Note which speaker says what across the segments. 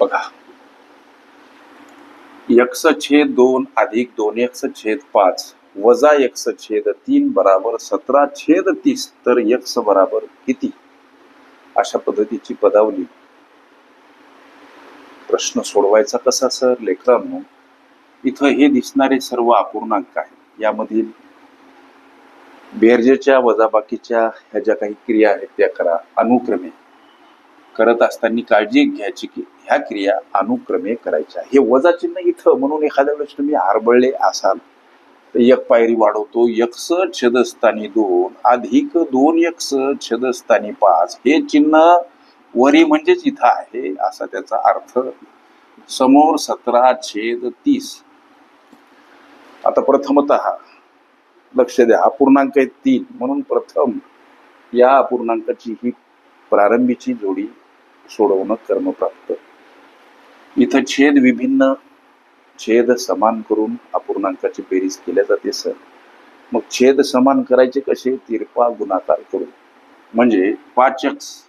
Speaker 1: बघा. एक्स छेद दोन अधिक दोन एक्स छेद पाच. वजा एक्स छेद तीन बराबर सतरा छेद तीस. तर एक्स बराबर किती? अशा पद्धतीची पदावली. प्रश्न सोडवायचा कसा सर? लेकरांनो इथं हे दिसणारे सर्व अपूर्णांक आहे यामधील बेरजेच्या वजाबाकीच्या ह्या ज्या काही क्रिया आहेत त्या करा. अनुक्रमे. करत असताना काळजी घ्यायची की ह्या क्रिया अनुक्रमे करायच्या. हे वजा चिन्ह इथं म्हणून एखाद्या वेळेस तुम्ही आरबळले असाल तर एक पायरी वाढवतो यक्स छेदस्थानी दोन अधिक दोन यक्स छेदस्थानी पाच हे चिन्ह वरी म्हणजेच इथं आहे असा त्याचा अर्थ समोर सतरा छेद तीस. आता प्रथमत लक्ष द्या अपूर्णांक आहे तीन म्हणून प्रथम या अपूर्णांकाची ही प्रारंभीची जोडी सोडवणं कर्मप्राप्त. इथं छेद विभिन्न छेद समान करून अपूर्णांकाची बेरीज केल्या जाते सर. मग छेद समान करायचे कसे? तिरपा गुणाकार करून. म्हणजे पाच एक्स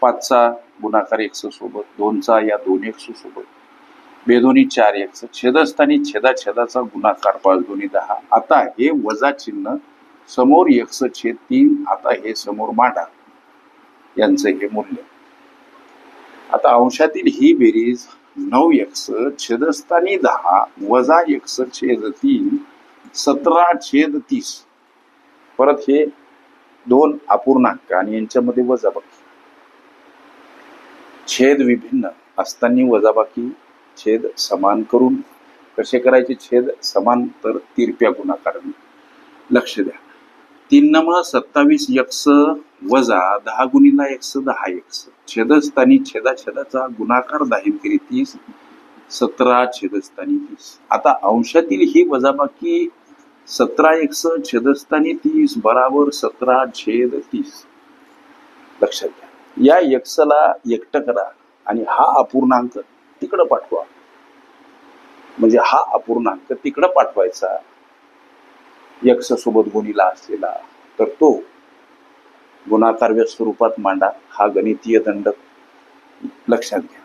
Speaker 1: पाचचा गुणाकार एक्स सोबत दोनचा या दोन एक्स सोबत. बेदोनी चार एक्स छेदस्थानी छेदा छेदाचा गुणाकार पाच दोन्ही दहा. आता हे वजा चिन्ह समोर एक्स छेद तीन आता हे समोर मांडा. यांचं हे मूल्य. आता अंशातील ही बेरीज नऊ एक्स छेदस्थानी दहा वजा एक्स छेद तीन सतरा छेद तीस. परत हे दोन अपूर्णांक आणि यांच्यामध्ये वजाबाकी. छेद विभिन्न असताना वजाबाकी छेद समान करून कसे करायचे? छेद समान तर तिरप्या गुणाकारण लक्ष द्या. तीन नम सत्तावीस यक्स वजा दहा गुणीला एक्स दहा एक्स छेदस्थानी छेदा छेदाचा गुणाकार दहा केली तीस सतरा छेदस्थानी तीस. आता अंशातील ही वजाबाकी सतरा एक्स छेदस्थानी तीस बराबर सतरा छेद तीस. लक्षात घ्या. या एक्सला एकटं करा आणि हा अपूर्णांक तिकडं पाठवा. म्हणजे हा अपूर्णांक तिकडं पाठवायचा. यक्ष सोबत गुणीला असलेला. तर तो गुणाकार्य स्वरूपात मांडा हा गणितीय दंड लक्षात घ्या.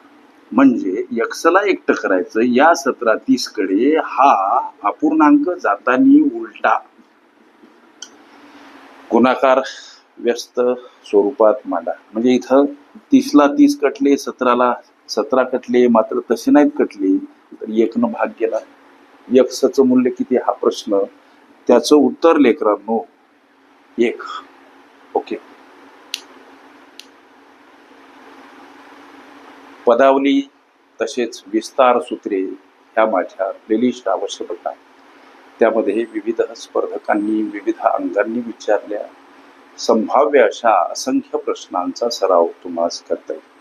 Speaker 1: म्हणजे यक्षला एकटं करायचं या सतरा तीसकडे हा अपूर्णांक जातानी उलटा. गुणाकार व्यस्त स्वरूपात मांडा. म्हणजे इथं तीसला तीस कटले सतराला सतरा कटले मात्र तसे नाहीत कटले तर एकनं भाग गेला. यक्षचं मूल्य किती हा प्रश्न त्याचं उत्तर लेकरांनो एक. ओके. पदावली तसेच विस्तार सूत्रे ह्या माझ्या प्लेलिस्ट आवश्यकता त्यामध्ये विविध स्पर्धकांनी विविध अंगांनी विचारल्या. संभाव्य अशा असंख्य प्रश्नांचा सराव तुम्हाला करता येईल.